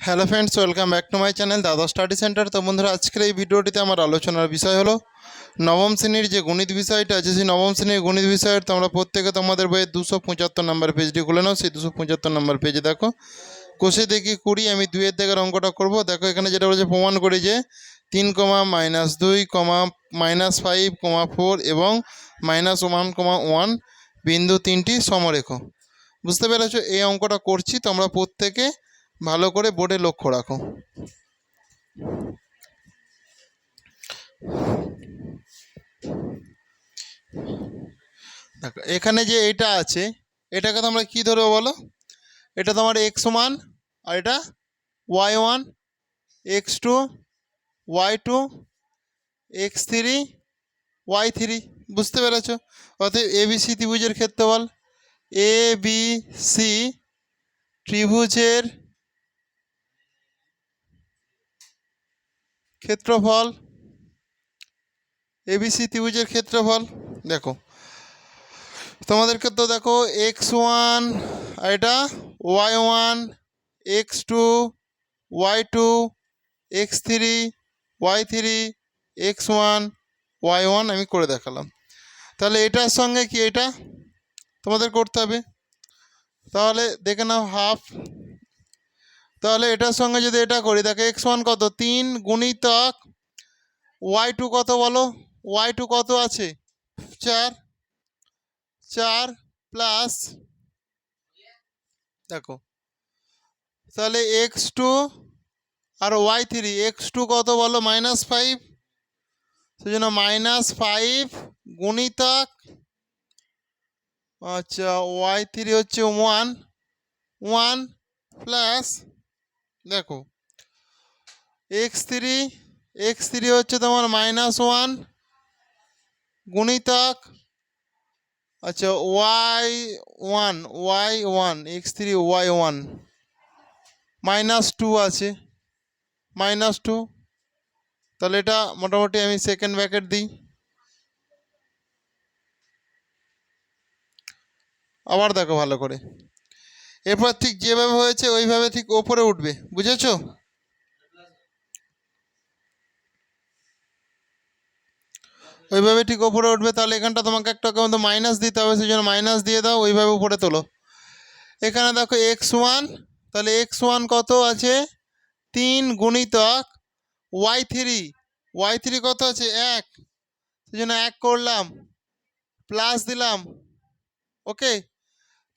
Hello friends, welcome back to my channel Dada study centre. তো বন্ধুরা, আজকের এই ভিডিওটিতে আমার আলোচনার বিষয় হলো, নবম শ্রেণির যে গণিত বিষয়টা আছে, সেই নবম শ্রেণির গণিত বিষয়ের তোমরা প্রত্যেকে তোমাদের বইয়ের দুশো পঁচাত্তর নম্বর পেজটি খুলে নাও। সেই দুশো পঁচাত্তর নম্বর পেজে দেখো। কোষে দেখি কুড়ি, আমি দুইয়ের দিকের অঙ্কটা করব। দেখো, এখানে যেটা বলেছে প্রমাণ করি যে তিন কমা মাইনাস দুই comma minus five comma four এবং মাইনাস ওয়ান কমা ওয়ান, বিন্দু তিনটি সমরেখ। বুঝতে পেরেছ? এই অঙ্কটা করছি, তোমরা প্রত্যেকে ভালো করে বোর্ডে লক্ষ্য রাখো। এখানে যে এটা আছে, এটাকে তোমরা কি ধরবে বলো? এটা তোমার এক্স ওয়ান আর এটা y one x two y two x three y three বুঝতে পেরেছ? অতএব এবিসি ত্রিভুজের ক্ষেত্রফল এ বি সি ত্রিভুজের ক্ষেত্রফল এবিসি ত্রিভুজের ক্ষেত্রফল, দেখো। তোমাদেরকে তো দেখো, এক্স ওয়ান এটা y one, x two, y two, x three, y three, x one, y one আমি করে দেখালাম। তাহলে এটার সঙ্গে কি এটা? তোমাদের করতে হবে। তাহলে দেখে নাও, হাফ তাহলে এটার সঙ্গে যদি এটা করি, দেখো এক্স ওয়ান কত? তিন গুণিতক ওয়াই টু কত বলো? ওয়াই টু কত আছে? চার। চার প্লাস দেখো, তাহলে এক্স টু আর ওয়াই থ্রি এক্স টু কত বলো? মাইনাস ফাইভ সেই জন্য মাইনাস ফাইভ গুণিতক আচ্ছা ওয়াই থ্রি হচ্ছে ওয়ান ওয়ান প্লাস দেখো এক্স থ্রি এক্স থ্রি হচ্ছে তোমার মাইনাস ওয়ান গুণিতক আচ্ছা y one y one x three y one minus two আছে মাইনাস টু তাহলে এটা মোটামুটি আমি সেকেন্ড ব্যাকেট দিই। আবার দেখো ভালো করে। এরপর ঠিক যেভাবে হয়েছে, ওইভাবে ঠিক ওপরে উঠবে। বুঝেছ? ওইভাবে ঠিক ওপরে উঠবে, তাহলে এখানটা তোমাকে একটা কেমন মাইনাস দিতে হবে সেই জন্য মাইনাস দিয়ে দাও, ওইভাবে উপরে তোলো। এখানে দেখো এক্স ওয়ান তাহলে এক্স ওয়ান কত আছে? তিন গুণিতক ওয়াই থ্রি ওয়াই থ্রি কত আছে? এক। সেই জন্য এক করলাম প্লাস দিলাম ওকে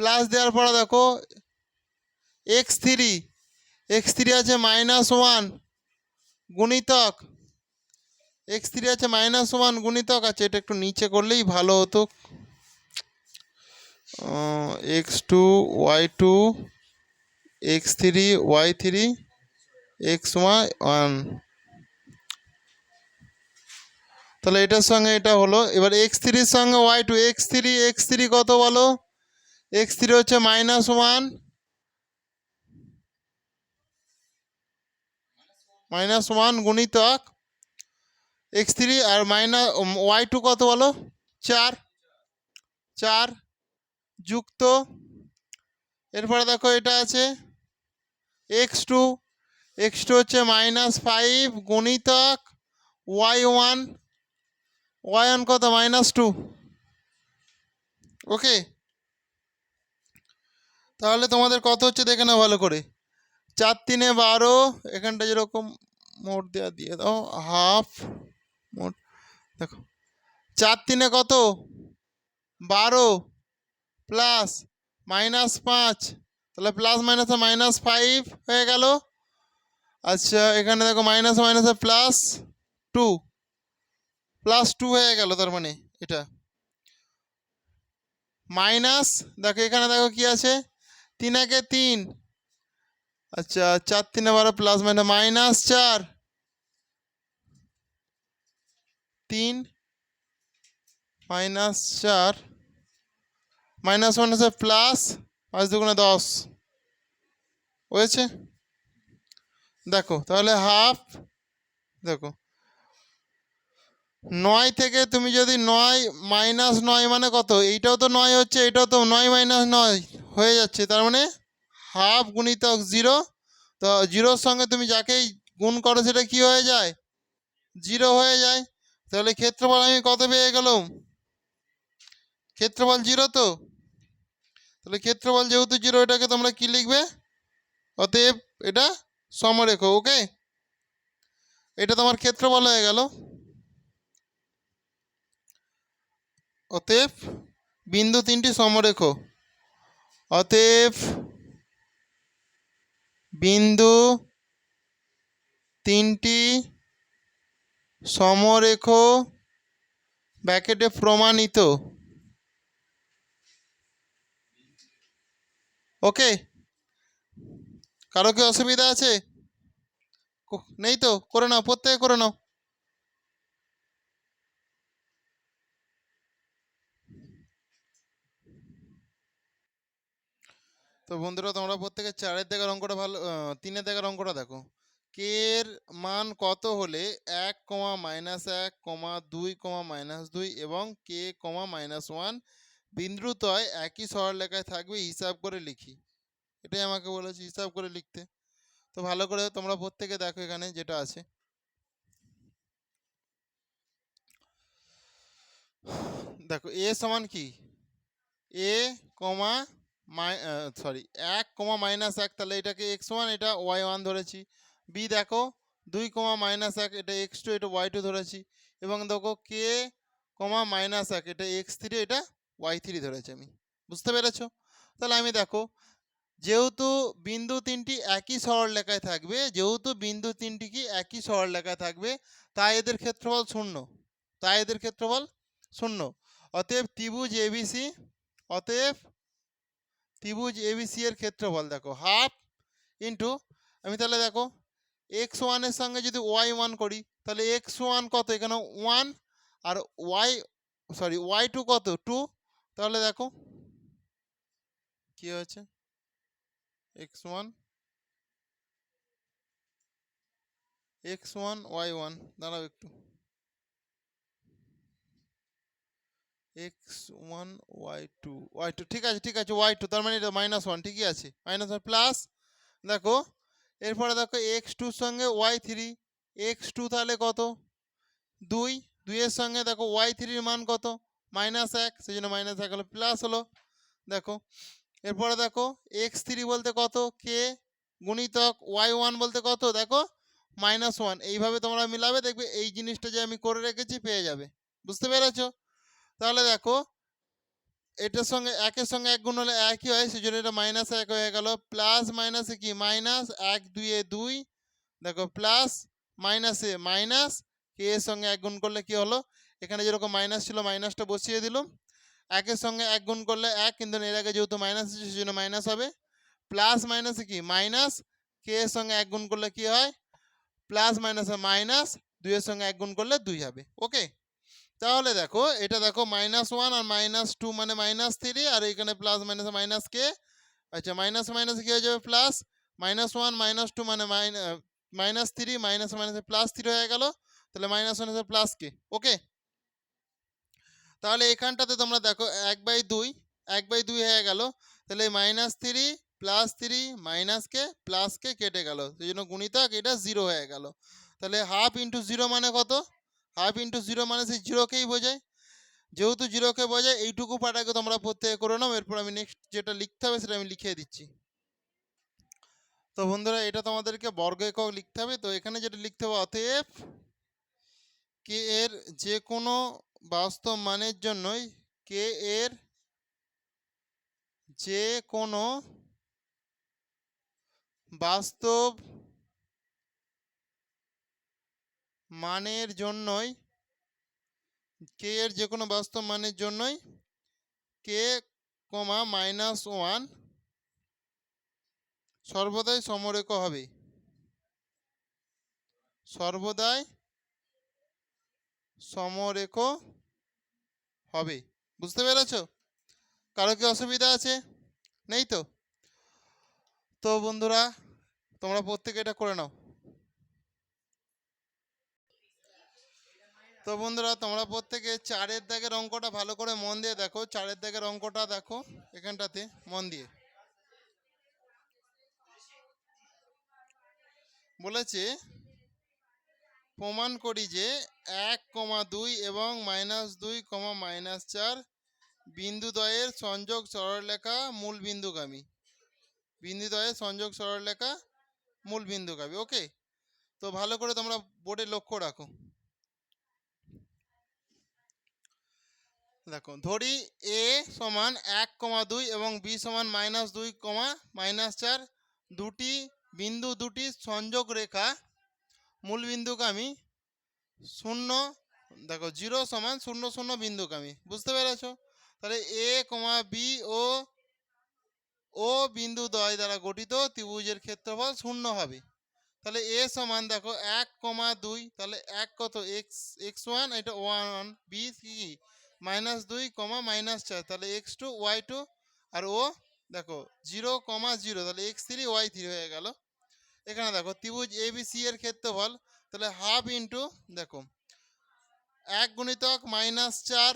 প্লাস দেওয়ার পরে দেখো এক্স থ্রি এক্স থ্রি আছে মাইনাস ওয়ান গুণিতক এক্স থ্রি আছে মাইনাস ওয়ান গুণিতক আছে এটা একটু নিচে করলেই ভালো হতো। X two y two x three y three x y one তাহলে এটার সঙ্গে এটা হলো, এবার এক্স থ্রির সঙ্গে y two x three x three কত বলো? এক্স থ্রি হচ্ছে মাইনাস ওয়ান মাইনাস ওয়ান গুণিতক এক্স থ্রি আর মাইনাস ওয়াই টু কত বলো? চার। চার যুক্ত। এরপরে দেখো এটা আছে এক্স টু এক্স টু হচ্ছে মাইনাস ফাইভ গুণিতক ওয়াই ওয়ান ওয়াই ওয়ান কত? মাইনাস টু ওকে তাহলে তোমাদের কত হচ্ছে দেখে নাও ভালো করে। চার তিনে বারো, এখানটা যেরকম মোট দেওয়া দিয়ে দাও হাফ মোট, দেখো। চার তিনে কত? বারো প্লাস মাইনাস পাঁচ, তাহলে প্লাস মাইনাসে মাইনাস ফাইভ হয়ে গেল। আচ্ছা এখানে দেখো মাইনাস মাইনাসে প্লাস টু প্লাস টু হয়ে গেল তার মানে এটা। মাইনাস দেখো এখানে দেখো কি আছে? তিন একে তিন। আচ্ছা চার তিনে বারো প্লাস মাইনাস মাইনাস চার। তিন মাইনাস চার। মাইনাস মাইনাসে প্লাস পাঁচ দুগুণে দশ। হয়েছে? দেখো, তাহলে হাফ দেখো। নয় থেকে তুমি যদি নয় মাইনাস নয় মানে কত? এইটাও তো নয় হচ্ছে, এটাও তো নয় মাইনাস নয়। হয়ে যাচ্ছে। তার মানে হাফ গুণিতক জিরো। তো জিরোর সঙ্গে তুমি যাকেই গুণ করো সেটা কি হয়ে যায়? জিরো হয়ে যায়। তাহলে ক্ষেত্রফল আমি কত পেয়ে গেলাম? ক্ষেত্রফল জিরো তো? তাহলে ক্ষেত্রফল যেহেতু জিরো, এটাকে তোমরা কি লিখবে? অতএব এটা সমরেখ, ওকে? এটা তোমার ক্ষেত্রফল হয়ে গেল। অতএব বিন্দু তিনটি সমরেখ। অতএব বিন্দু তিনটি সমরেখ ব্যাকেটে প্রমাণিত। ওকে? কারও কি অসুবিধা আছে? নেই তো? করে নাও, প্রত্যেকে করে নাও। তো বন্ধুরা, তোমরা প্রত্যেকে চারের দেখার অঙ্কটা ভালো তিনের দেখার অঙ্কটা দেখো। কে এর মান কত হলে এক কমা মাইনাস এক কমা দুই কমা মাইনাস দুই এবং কে কমা মাইনাস ওয়ান বিন্দুতয় একই সরলরেখায় থাকবে, হিসাব করে লিখি। এটাই আমাকে বলেছে, হিসাব করে লিখতে। তো ভালো করে তোমরা প্রত্যেকে দেখো এখানে যেটা আছে। দেখো এ সমান কি? এ কমা মাই সরি এক কমা মাইনাস এক, তাহলে এটাকে এক্স ওয়ান এটা ওয়াই ওয়ান ধরেছি। বি দেখো, দুই কমা মাইনাস এক, এটা এক্স টু এটা ওয়াই টু ধরেছি। এবং দেখো কে কমা মাইনাস এক, এটা এক্স থ্রি এটা ওয়াই থ্রি ধরেছি আমি। বুঝতে পেরেছ? তাহলে আমি দেখো, যেহেতু বিন্দু তিনটি একই সরলরেখায় থাকবে, যেহেতু বিন্দু তিনটি কি একই সরলরেখায় থাকবে, তাই এদের ক্ষেত্রফল শূন্য। তাই এদের ক্ষেত্রফল শূন্য। অতএব ত্রিভুজ এবিসি অতএব ত্রিভুজ এবিসি এর ক্ষেত্রফল দেখো হাফ ইন্টু আমি তাহলে দেখো এক্স ওয়ানের সঙ্গে যদি ওয়াই ওয়ান করি, তাহলে এক্স ওয়ান কত? এখানে ওয়ান আর ওয়াই সরি ওয়াই টু কত? টু তাহলে দেখো, কি হয়েছে? X one x one y one দাঁড়াও একটু। X one y two y two ঠিক আছে ঠিক আছে ওয়াই টু তার মানে এটা মাইনাস ওয়ান ঠিকই আছে মাইনাস ওয়ান প্লাস দেখো, এরপরে দেখো এক্স টুর সঙ্গে ওয়াই থ্রি এক্স টু তাহলে কত? দুই দুইয়ের সঙ্গে দেখো ওয়াই থ্রির মান কত? মাইনাস এক, সেই জন্য মাইনাস হলো প্লাস হলো, দেখো, এরপরে দেখো এক্স থ্রি বলতে কত? কে গুণিতক ওয়াই ওয়ান বলতে কত? দেখো মাইনাস ওয়ান এইভাবে তোমরা মিলাবে, দেখবে এই জিনিসটা যে আমি করে রেখেছি পেয়ে যাবে, বুঝতে পেরেছ? তাহলে দেখো, এটার সঙ্গে একের সঙ্গে এক গুণ হলে একই হয় সেই জন্য এটা মাইনাস এক হয়ে গেল। প্লাস মাইনাসে কি? মাইনাস এক দুইয়ে দুই। দেখো প্লাস মাইনাসে মাইনাস কে এর সঙ্গে এক গুণ করলে কি হলো? এখানে যেরকম মাইনাস ছিল মাইনাসটা বসিয়ে দিলাম। একের সঙ্গে এক গুণ করলে এক, কিন্তু এর আগে যেহেতু মাইনাস আছে সেই জন্য মাইনাস হবে প্লাস মাইনাসে কি? মাইনাস কে এর সঙ্গে এক গুণ করলে কি হয়? প্লাস মাইনাসে মাইনাস দুইয়ের সঙ্গে এক গুণ করলে দুই হবে। ওকে তাহলে দেখো, এটা দেখো মাইনাস ওয়ান আর মাইনাস টু মানে মাইনাস থ্রি আর এখানে প্লাস মাইনাস মাইনাস কে? আচ্ছা মাইনাস মাইনাস কি হয়ে যাবে plus minus one minus two মানে মাইনাস থ্রি মাইনাস মাইনাসে প্লাস থ্রি হয়ে গেল। তাহলে মাইনাস ওয়ান প্লাস কে? ওকে তাহলে এখানটাতে তোমরা দেখো এক বাই দুই, এক বাই দুই হয়ে গেল। তাহলে minus three plus three minus কে? প্লাস কে কেটে গেল। সেই জন্য গুণিতক এটা জিরো হয়ে গেল। তাহলে হাফ ইন্টু জিরো মানে কত? হাফ ইন্টু জিরো মানে সেই জিরোকেই বোঝায়। যেহেতু জিরোকে বোঝায়, এইটুকু পাটাকে তোমরা প্রত্যেকে করে নাও, এরপর আমি নেক্সট যেটা লিখতে হবে সেটা আমি লিখিয়ে দিচ্ছি। তো বন্ধুরা, এটা তোমাদেরকে বর্গ একক লিখতে হবে। তো এখানে যেটা লিখতে হবে, অতএব কে এর যে কোনো বাস্তব মানের জন্যই কে এর যে কোনো বাস্তব মানের জন্যই কে এর যে কোনো বাস্তব মানের জন্যই কে কমা মাইনাস ওয়ান সর্বদাই সমরেখ হবে। সর্বদাই সমরেখ হবে। বুঝতে পেরেছ? কারও কি অসুবিধা আছে? নেই তো? তো বন্ধুরা, তোমরা প্রত্যেকে এটা করে নাও। তো বন্ধুরা, তোমরা প্রত্যেকে চারের দাগের অঙ্কটা ভালো করে মন দিয়ে দেখো। চারের দাগের অঙ্কটা দেখো এখানটাতে, মন দিয়ে। বলেছে, প্রমাণ করি যে এক কমা দুই এবং মাইনাস দুই কমা মাইনাস চার বিন্দুদ্বয়ের সংযোগ সরলরেখা মূল বিন্দুগামী। বিন্দুদ্বয়ের সংযোগ সরলরেখা মূল বিন্দুগামী ওকে তো ভালো করে তোমরা বোর্ডে লক্ষ্য রাখো। দেখো, ধরি এ সমান এক কমা দুই এবং বি সমান মাইনাস দুই কমা মাইনাস চার, দুটি বিন্দু দুটি সংযোগ রেখা, মূল বিন্দুগামী শূন্য, দেখো, জিরো সমান শূন্য শূন্য বিন্দুগামী, বুঝতে পেরেছ? তাহলে এ কমা বি ও ও বিন্দু দ্বয় দ্বারা গঠিত ত্রিভুজের ক্ষেত্রফল শূন্য হবে। তাহলে এ সমান, দেখো, এক কমা দুই, তাহলে এক কত? এক্স এক্স ওয়ান এটা ওয়ান বি কি মাইনাস দুই কমা মাইনাস চার, তাহলে এক্স টু ওয়াই টু আর ও দেখো জিরো কমা জিরো তাহলে এক্স থ্রি ওয়াই থ্রি হয়ে গেল। এখানে দেখো ত্রিভুজ এ বি সি এর ক্ষেত্রফল, তাহলে হাফ ইন্টু দেখো, এক গুণিতক মাইনাস চার,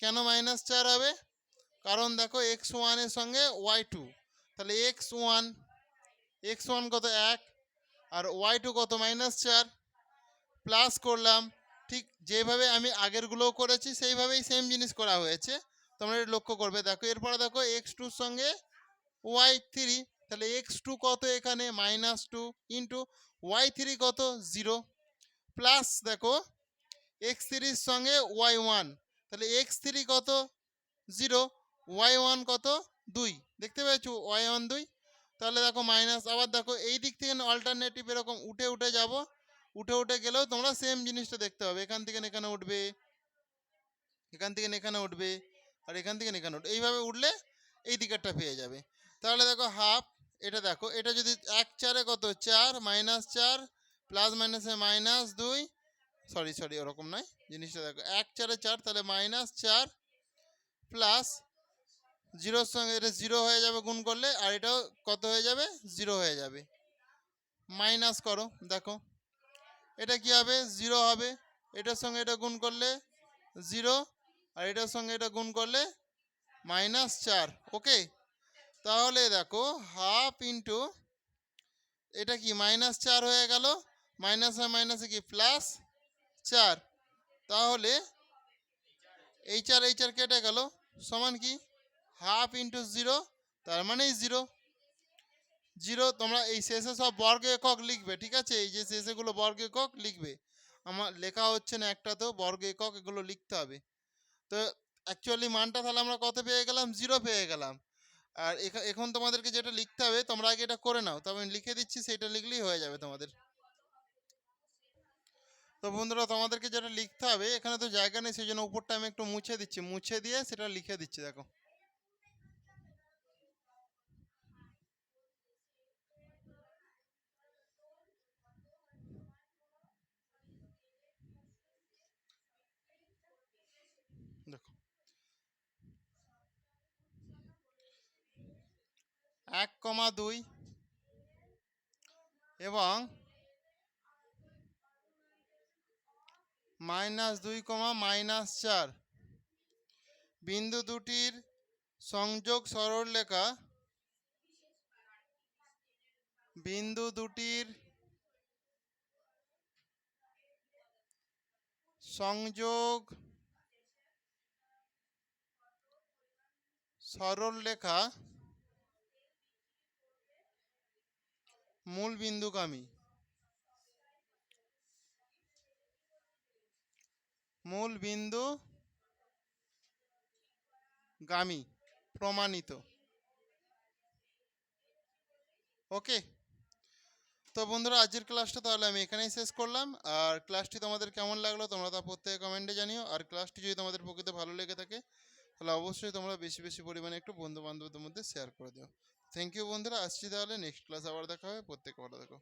কেন মাইনাস চার হবে? কারণ দেখো এক্স ওয়ানের সঙ্গে ওয়াই টু তাহলে এক্স ওয়ান এক্স ওয়ান কত এক, আর ওয়াই টু কত মাইনাস চার প্লাস করলাম ঠিক যেভাবে আমি আগেরগুলোও করেছি, সেইভাবেই সেম জিনিস করা হয়েছে। তোমরা লক্ষ্য করবে। দেখো, এরপরে দেখো এক্স টুর সঙ্গে ওয়াই থ্রি তাহলে এক্স টু কত এখানে? Minus two into y three কত? জিরো প্লাস দেখো এক্স থ্রির সঙ্গে ওয়াই ওয়ান তাহলে এক্স থ্রি কত? জিরো ওয়াই ওয়ান কত? দুই। দেখতে পেয়েছ? ওয়াই ওয়ান দুই। তাহলে দেখো মাইনাস আবার দেখো এই দিক থেকে অল্টারনেটিভ এরকম উঠে উঠে যাব। উঠে উঠে গেলেও তোমরা সেম জিনিসটা দেখতে হবে এখান থেকে এখানে উঠবে, এখান থেকে এখানে উঠবে, আর এখান থেকে এখানে উঠবে। এইভাবে উঠলে এই দিকেরটা পেয়ে যাবে। তাহলে দেখো হাফ এটা দেখো, এটা যদি এক চারে কত? চার মাইনাস চার প্লাস মাইনাসে মাইনাস দুই সরি সরি ওরকম নয়। জিনিসটা দেখো, এক চারে চার, তাহলে মাইনাস চার প্লাস জিরোর সঙ্গে, এটা জিরো হয়ে যাবে গুণ করলে, আর এটাও কত হয়ে যাবে? জিরো হয়ে যাবে। মাইনাস করো, দেখো। এটা কি হবে? জিরো হবে। এটার সঙ্গে এটা গুণ করলে জিরো আর এটার সঙ্গে এটা গুণ করলে মাইনাস চার। ওকে তাহলে দেখো হাফ ইন্টু এটা কি মাইনাস চার হয়ে গেল? মাইনাস আর মাইনাসে কি? প্লাস চার। তাহলে এই চার এই চার কেটে গেল। সমান কি? হাফ ইন্টু জিরো তার মানেই জিরো জিরো, তোমরা এই শেষে সব বর্গ একক লিখবে, ঠিক আছে? এই যে শেষেগুলো বর্গ একক লিখবে। আমার লেখা হচ্ছে না একটা তো বর্গ একক এগুলো লিখতে হবে। তো অ্যাকচুয়ালি মানটা তাহলে আমরা কত পেয়ে গেলাম? জিরো পেয়ে গেলাম। আর এখা- এখন তোমাদেরকে যেটা লিখতে হবে, তোমরা আগে এটা করে নাও। তবে আমি লিখে দিচ্ছি, সেটা লিখলেই হয়ে যাবে তোমাদের। তো বন্ধুরা, তোমাদেরকে যেটা লিখতে হবে, এখানে তো জায়গা নেই সেই জন্য উপরটা আমি একটু মুছে দিচ্ছি। মুছে দিয়ে সেটা লিখে দিচ্ছি, দেখো। এক কমা দুই। এবং মাইনাস দুই কমা মাইনাস চার। বিন্দু দুটির সংযোগ সরলরেখা বিন্দু দুটির সংযোগ সরলরেখা মূল বিন্দুগামী মূল বিন্দু গামী, প্রমাণিত। ওকে? তো বন্ধুরা, আজকের ক্লাসটা তাহলে আমি এখানেই শেষ করলাম। আর ক্লাসটি তোমাদের কেমন লাগল তোমরা তা প্রত্যেকে কমেন্টে জানিও। আর ক্লাসটি যদি তোমাদের প্রকৃত ভালো লেগে থাকে, তাহলে অবশ্যই তোমরা বেশি বেশি পরিমাণে একটু বন্ধু বান্ধবদের মধ্যে শেয়ার করে দিও। থ্যাংক ইউ বন্ধুরা আসছি তাহলে। নেক্সট ক্লাস আবার দেখা হবে। প্রত্যেকে ভালো দেখো